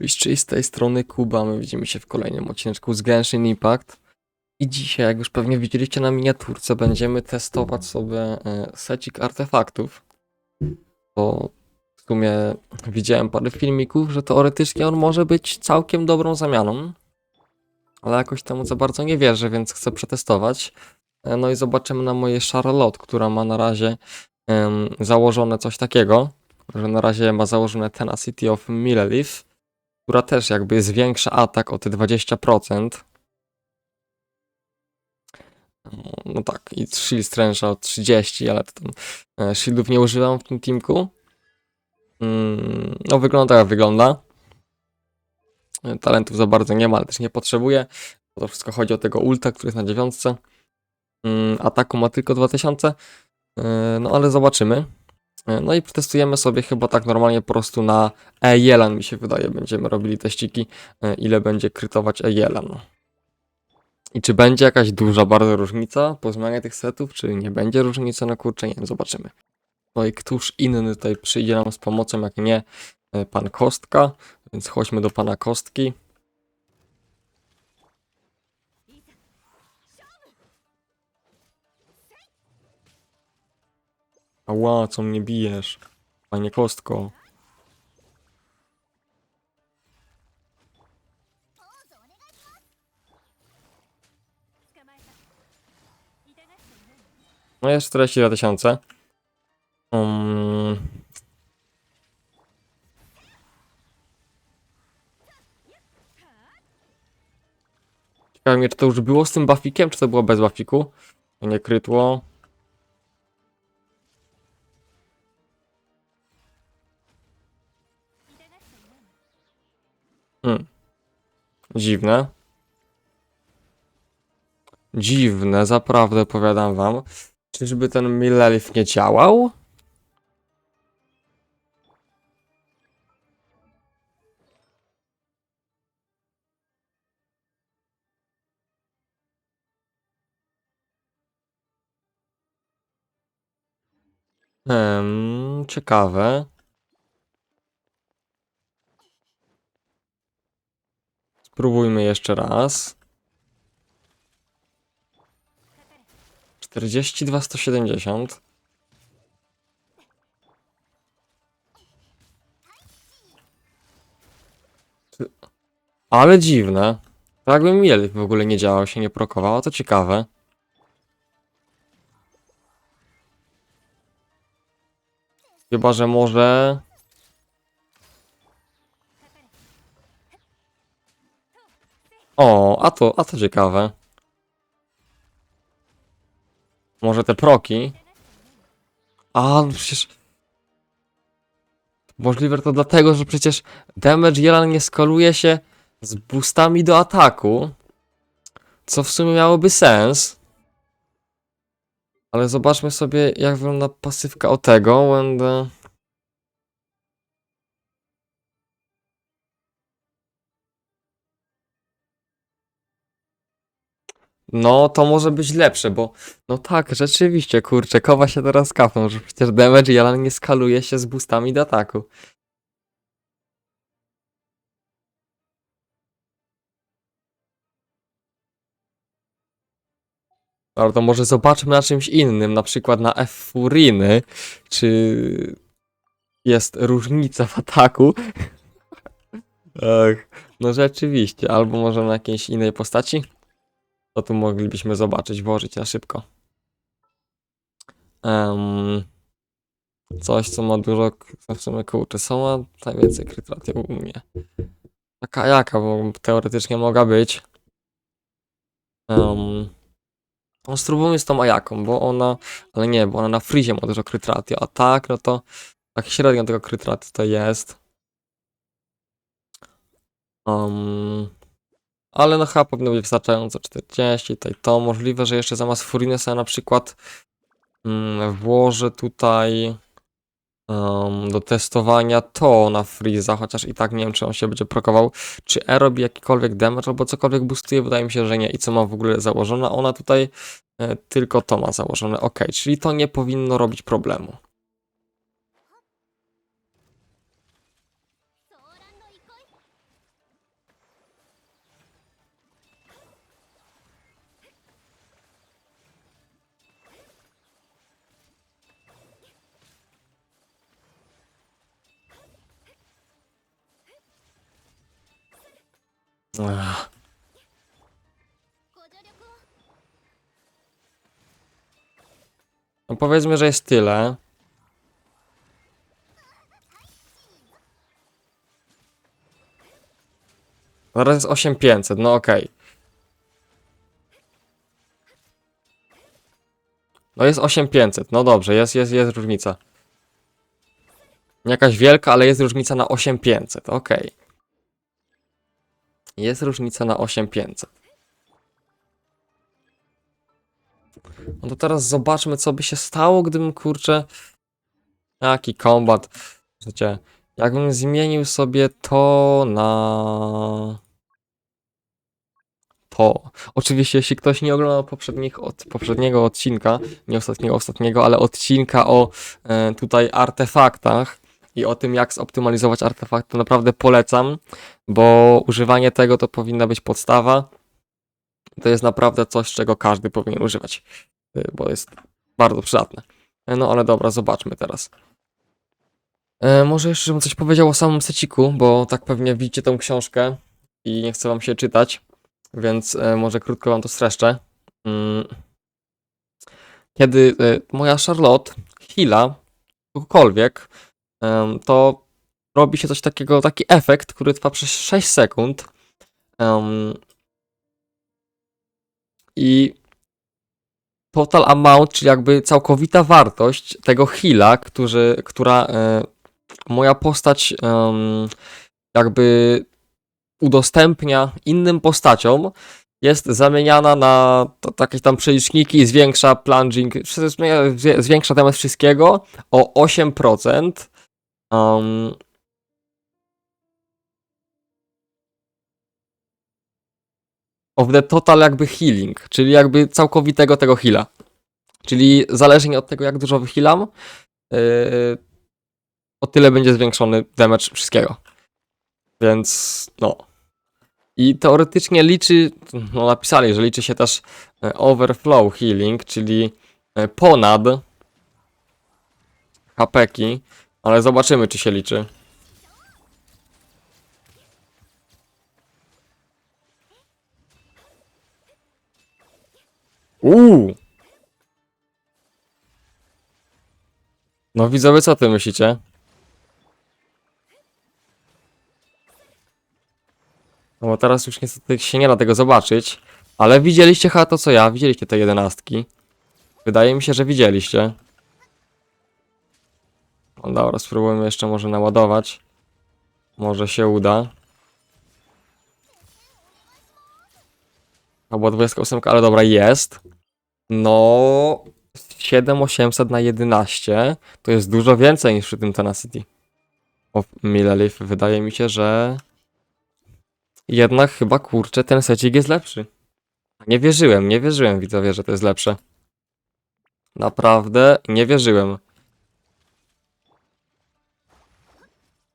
Cześć, z tej strony Kuba, my widzimy się w kolejnym odcinku z Genshin Impact. I dzisiaj, jak już pewnie widzieliście na miniaturce, będziemy testować sobie e, secik artefaktów. Bo w sumie widziałem parę filmików, że teoretycznie on może być całkiem dobrą zamianą. Ale jakoś temu za bardzo nie wierzę, więc chcę przetestować. E, No i zobaczymy na mojej Charlotte, która ma na razie em, założone coś takiego, że na razie ma założone Tenacity of Milleleaf która też jakby zwiększa atak o te 20%. No tak, i shield strength o 30, ale to tam e, shieldów nie używam w tym teamku. Mm, No wygląda jak wygląda. Talentów za bardzo nie ma, ale też nie potrzebuję. To wszystko chodzi o tego ulta, który jest na dziewiątce. Mm, Ataku ma tylko 2000. E, No ale zobaczymy. No i przetestujemy sobie chyba tak normalnie po prostu na E1 mi się wydaje, będziemy robili teściki, e, ile będzie krytować E1. I czy będzie jakaś duża bardzo różnica po zmianie tych setów, czy nie będzie różnicy, no kurczę, nie wiem, zobaczymy. No i któż inny tutaj przyjdzie nam z pomocą, jak nie e, pan Kostka, więc chodźmy do pana Kostki. Ała, co mnie bijesz, panie Kostko. No jest 42 tysiące. Um... Ciekawe mnie, czy to już było z tym buffikiem, czy to było bez buffiku? Nie krytło. Hmm. Dziwne. Dziwne, zaprawdę powiadam wam. Czyżby ten Millelif nie działał? Hmm, ciekawe. Spróbujmy jeszcze raz. 42 170. Ty- Ale dziwne. Tak jakby mieli w ogóle nie działał, się nie prokował, a to ciekawe. Chyba, że może... O, a to, a to ciekawe. Może te proki? A, no przecież... Możliwe to dlatego, że przecież damage Jelan nie skaluje się z boostami do ataku. Co w sumie miałoby sens. Ale zobaczmy sobie, jak wygląda pasywka o tego. Będę... No, to może być lepsze, bo no tak, rzeczywiście, kurczę, kowa się teraz kapnął, że przecież damage Jalan nie skaluje się z boostami do ataku. Ale to może zobaczmy na czymś innym, na przykład na F Furiny, czy jest różnica w ataku. Ach, no rzeczywiście, albo może na jakiejś innej postaci. To tu moglibyśmy zobaczyć, włożyć na szybko. Em, coś, co ma dużo, sumie kurczę, co ma najwięcej krytraty u mnie. Taka jaka, bo teoretycznie mogła być. Um, no spróbujmy z tą Ajaką, bo ona, ale nie, bo ona na frizie ma dużo krytraty, a tak, no to tak średnio tego krytraty to jest. Um, ale no chyba powinno być wystarczająco 40, tutaj to. Możliwe, że jeszcze zamiast Furiny sobie na przykład mm, włożę tutaj em, do testowania to na Freeza, chociaż i tak nie wiem, czy on się będzie prokował. Czy E robi jakikolwiek damage albo cokolwiek boostuje? Wydaje mi się, że nie. I co ma w ogóle założone? Ona tutaj e, tylko to ma założone. Ok, czyli to nie powinno robić problemu. No powiedzmy, że jest tyle. Zaraz jest 8500, no okej. No jest 8500, no dobrze, jest, jest, jest różnica. Jakaś wielka, ale jest różnica na 8500, okej. Jest różnica na 8500. No to teraz zobaczmy, co by się stało, gdybym, kurczę... Jaki kombat. Wiecie, jakbym zmienił sobie to na... To. Oczywiście, jeśli ktoś nie oglądał poprzednich, od, poprzedniego odcinka, nie ostatniego, ostatniego, ale odcinka o e, tutaj artefaktach i o tym, jak zoptymalizować artefakt, to naprawdę polecam, bo używanie tego to powinna być podstawa. To jest naprawdę coś, czego każdy powinien używać, y, bo jest bardzo przydatne. E, No ale dobra, zobaczmy teraz. E, może jeszcze żebym coś powiedział o samym seciku, bo tak pewnie widzicie tą książkę i nie chcę wam się czytać, więc e, może krótko wam to streszczę. Mm. Kiedy e, moja Charlotte hila kogokolwiek, to robi się coś takiego, taki efekt, który trwa przez 6 sekund. I total amount, czyli jakby całkowita wartość tego heala, który, która e, moja postać jakby udostępnia innym postaciom, jest zamieniana na takie tam przeliczniki zwiększa plunging, zwiększa temat wszystkiego o 8%. Um, of the total jakby healing, czyli jakby całkowitego tego heala. Czyli zależnie od tego, jak dużo wychylam, yy, o tyle będzie zwiększony damage wszystkiego. Więc no. I teoretycznie liczy, no napisali, że liczy się też e, overflow healing, czyli e, ponad hapeki, ale zobaczymy, czy się liczy. Uuu! No widzowie, co ty myślicie? No bo teraz już niestety się nie da tego zobaczyć, ale widzieliście chyba to co ja, widzieliście te jedenastki. Wydaje mi się, że widzieliście. No dobra, spróbujemy jeszcze może naładować. Może się uda. Albo 28, ale dobra, jest. No... 7800 na 11 to jest dużo więcej niż przy tym Tenacity. O Millelif, wydaje mi się, że jednak chyba kurczę ten secik jest lepszy. Nie wierzyłem, nie wierzyłem widzowie, że to jest lepsze. Naprawdę nie wierzyłem.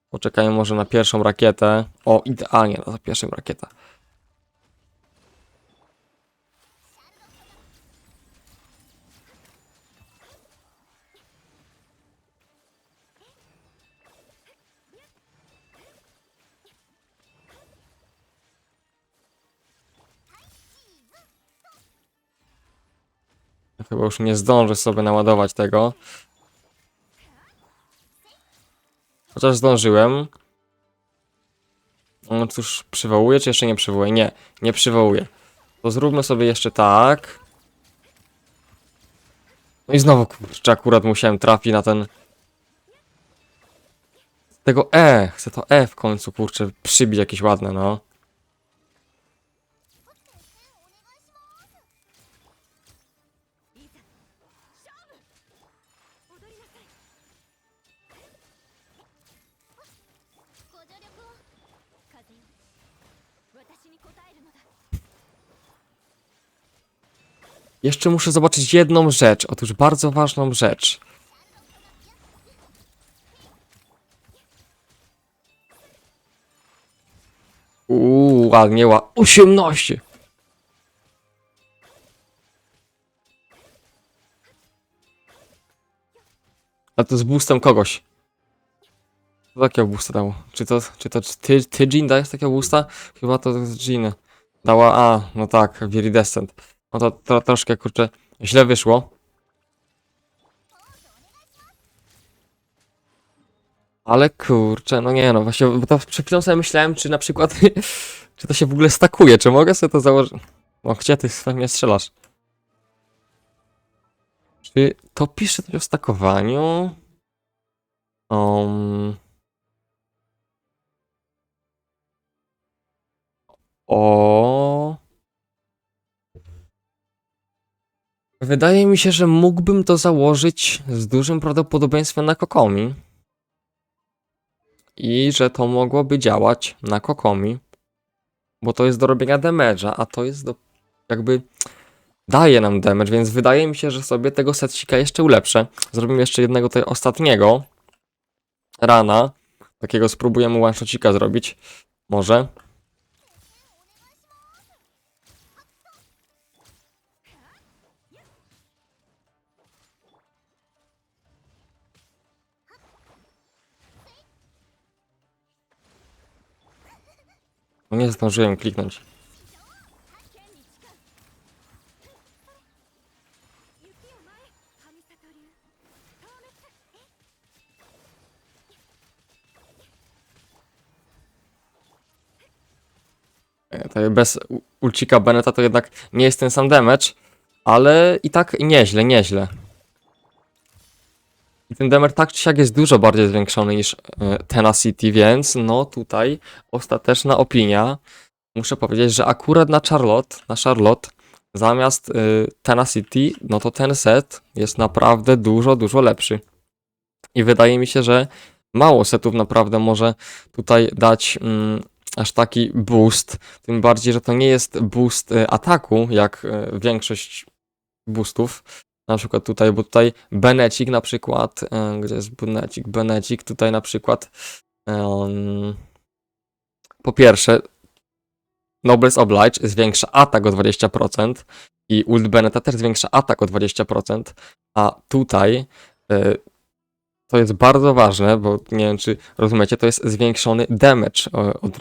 Poczekajmy może na pierwszą rakietę. O, idealnie na pierwszą rakietę. Chyba już nie zdążę sobie naładować tego. Chociaż zdążyłem. No cóż, przywołuję, czy jeszcze nie przywołuję? Nie, nie przywołuję. To zróbmy sobie jeszcze tak. No i znowu, kurczę, akurat musiałem trafić na ten... Tego E, chcę to E w końcu, kurczę, przybić jakieś ładne, no. Jeszcze muszę zobaczyć jedną rzecz, otóż bardzo ważną rzecz. Uuu, ładnie, ładnie. 18! A to z boostem kogoś. Co takiego boosta dało? Czy to, czy to ty, ty Jean dajesz takiego boosta? Chyba to Jean. Dała, a, no tak, Viridescent. No to, to troszkę, kurczę, źle wyszło. Ale kurczę, no nie no, właśnie, bo to przed chwilą sobie myślałem, czy na przykład, czy to się w ogóle stakuje, czy mogę sobie to założyć? O, gdzie ty mnie strzelasz? Czy to pisze coś o stakowaniu? Um... O. Wydaje mi się, że mógłbym to założyć z dużym prawdopodobieństwem na Kokomi. I że to mogłoby działać na Kokomi. Bo to jest do robienia damage'a, a to jest do. jakby. daje nam damage, więc wydaje mi się, że sobie tego secika jeszcze ulepszę. Zrobimy jeszcze jednego tutaj ostatniego. Rana. Takiego spróbujemy one-shotcika zrobić. Może. Nie zdążyłem kliknąć. E, tak Bez ulcika Beneta to jednak nie jest ten sam damage, ale i tak nieźle, nieźle. I ten damage tak czy siak jest dużo bardziej zwiększony niż e, Tenacity, więc no tutaj ostateczna opinia. Muszę powiedzieć, że akurat na Charlotte, na Charlotte zamiast y, Tenacity, no to ten set jest naprawdę dużo, dużo lepszy. I wydaje mi się, że mało setów naprawdę może tutaj dać mm, aż taki boost. Tym bardziej, że to nie jest boost y, ataku, jak większość boostów. Na przykład tutaj, bo tutaj Benecik na przykład, y, gdzie jest Benecik? Benecik tutaj na przykład em, po pierwsze Nobles Oblige zwiększa atak o 20% i ult Beneta też zwiększa atak o 20%, a tutaj y, to jest bardzo ważne, bo nie wiem czy rozumiecie, to jest zwiększony damage od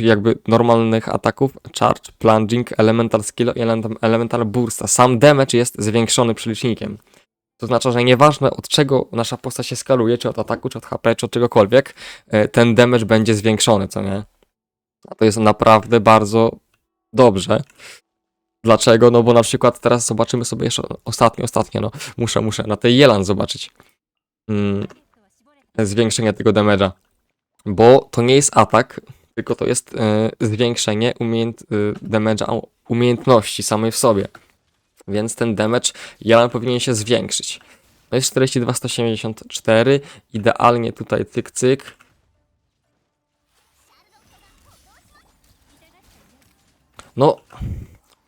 jakby normalnych ataków, charge, plunging, elemental skill i elemental, elemental burst, a sam damage jest zwiększony przelicznikiem. To znaczy, że nieważne od czego nasza postać się skaluje, czy od ataku, czy od HP, czy od czegokolwiek, y, ten damage będzie zwiększony, co nie? A to jest naprawdę bardzo dobrze. Dlaczego? No bo na przykład teraz zobaczymy sobie jeszcze ostatnio, ostatnio, no muszę, muszę na tej Jelan zobaczyć mm, zwiększenie tego damage'a. Bo to nie jest atak, tylko to jest e, zwiększenie umiejęt, e, damage'a umiejętności samej w sobie. Więc ten damage Jelan powinien się zwiększyć. To jest 42, 174, idealnie tutaj cyk, cyk. No,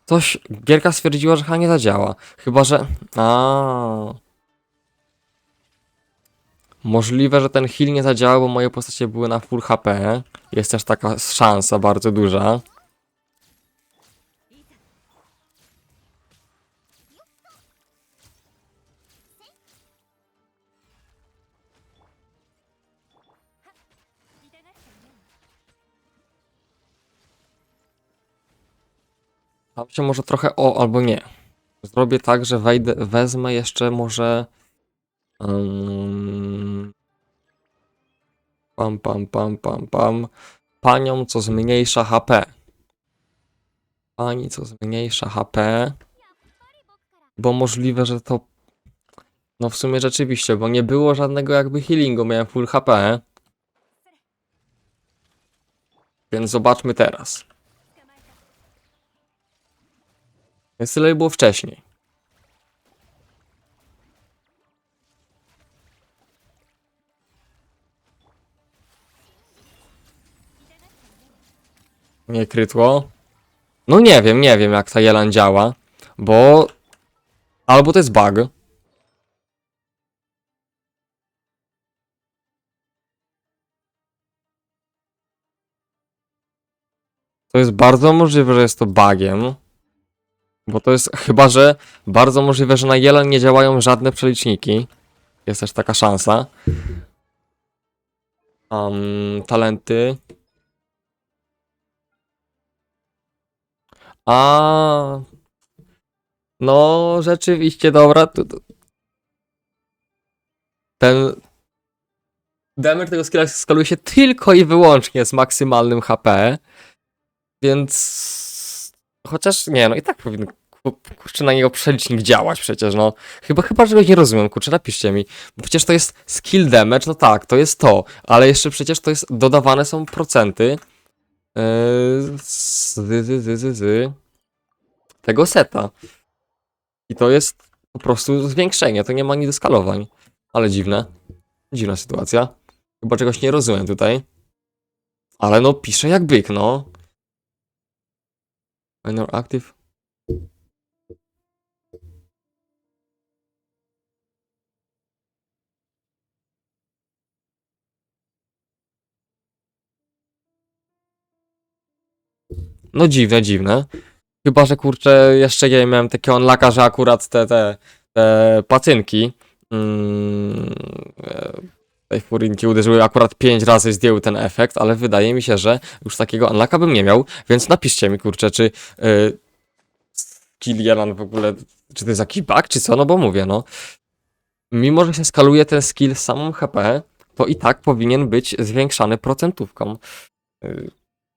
coś Gierka stwierdziła, że chyba nie zadziała. Chyba, że... A. Możliwe, że ten heal nie zadziałał, bo moje postacie były na full HP. Jest też taka szansa bardzo duża. Tam się może trochę o, albo nie. Zrobię tak, że wejdę, wezmę jeszcze może. Um, pam, pam, pam, pam, pam. Panią, co zmniejsza HP. Pani, co zmniejsza HP. Bo możliwe, że to. No w sumie rzeczywiście, bo nie było żadnego jakby healingu, miałem full HP. Więc zobaczmy teraz. Jest tyle było wcześniej. Nie krytło. No nie wiem, nie wiem jak ta Jelan działa, bo... Albo to jest bug. To jest bardzo możliwe, że jest to bugiem. Bo to jest chyba, że bardzo możliwe, że na Jelen nie działają żadne przeliczniki. Jest też taka szansa. um, talenty. A. No, rzeczywiście, dobra. tu- tu- Ten. Damage tego skilla skaluje się tylko i wyłącznie z maksymalnym HP. Więc. Chociaż nie, no i tak powinien ku- kurczę na niego przelicznik działać przecież, no. Chyba, chyba czegoś nie rozumiem, kurczę, napiszcie mi. Bo przecież to jest skill damage, no tak, to jest to, ale jeszcze przecież to jest, dodawane są procenty z, z, z, z, tego seta. I to jest po prostu zwiększenie, to nie ma ani do skalowań. Ale dziwne. Dziwna sytuacja. Chyba czegoś nie rozumiem tutaj. Ale no, pisze jak byk, no. Minor active. No dziwne, dziwne. Chyba, że kurczę, jeszcze nie miałem takiego unlocka, że akurat te, te, te pacynki mm, e, tej furinki uderzyły akurat 5 razy, zdjęły ten efekt, ale wydaje mi się, że już takiego unlocka bym nie miał, więc napiszcie mi, kurczę, czy y, skill Jelan w ogóle, czy to jest jakiś bug, czy co, no bo mówię, no. Mimo, że się skaluje ten skill samą HP, to i tak powinien być zwiększany procentówką. Y,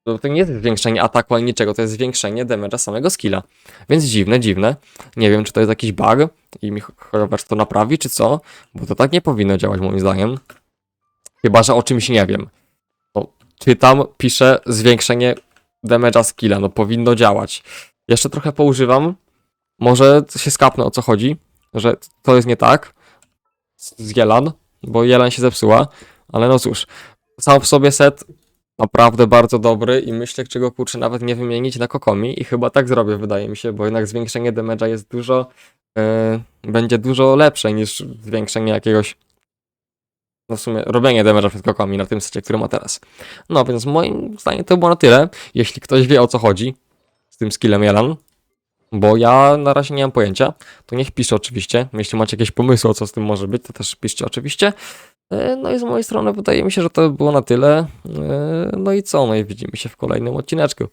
to, to nie jest zwiększenie ataku ani niczego, to jest zwiększenie damage'a samego skilla. Więc dziwne, dziwne. Nie wiem, czy to jest jakiś bug i mi Horowacz to naprawi, czy co, bo to tak nie powinno działać moim zdaniem. Chyba, że o czymś nie wiem. No, czytam, pisze zwiększenie damage'a skilla, no powinno działać. Jeszcze trochę poużywam, może się skapnę o co chodzi, że to jest nie tak z Jelan, bo Jelan się zepsuła, ale no cóż, sam w sobie set naprawdę bardzo dobry i myślę, czego kurczę nawet nie wymienić na Kokomi i chyba tak zrobię, wydaje mi się, bo jednak zwiększenie damage'a jest dużo, e, będzie dużo lepsze niż zwiększenie jakiegoś, no w sumie robienie damage'a przed Kokomi na tym secie, który ma teraz. No więc moim zdaniem to było na tyle. Jeśli ktoś wie o co chodzi z tym skillem Jelan, bo ja na razie nie mam pojęcia, to niech pisze oczywiście. Jeśli macie jakieś pomysły, o co z tym może być, to też piszcie oczywiście. E, No i z mojej strony wydaje mi się, że to było na tyle. E, No i co? No i widzimy się w kolejnym odcineczku.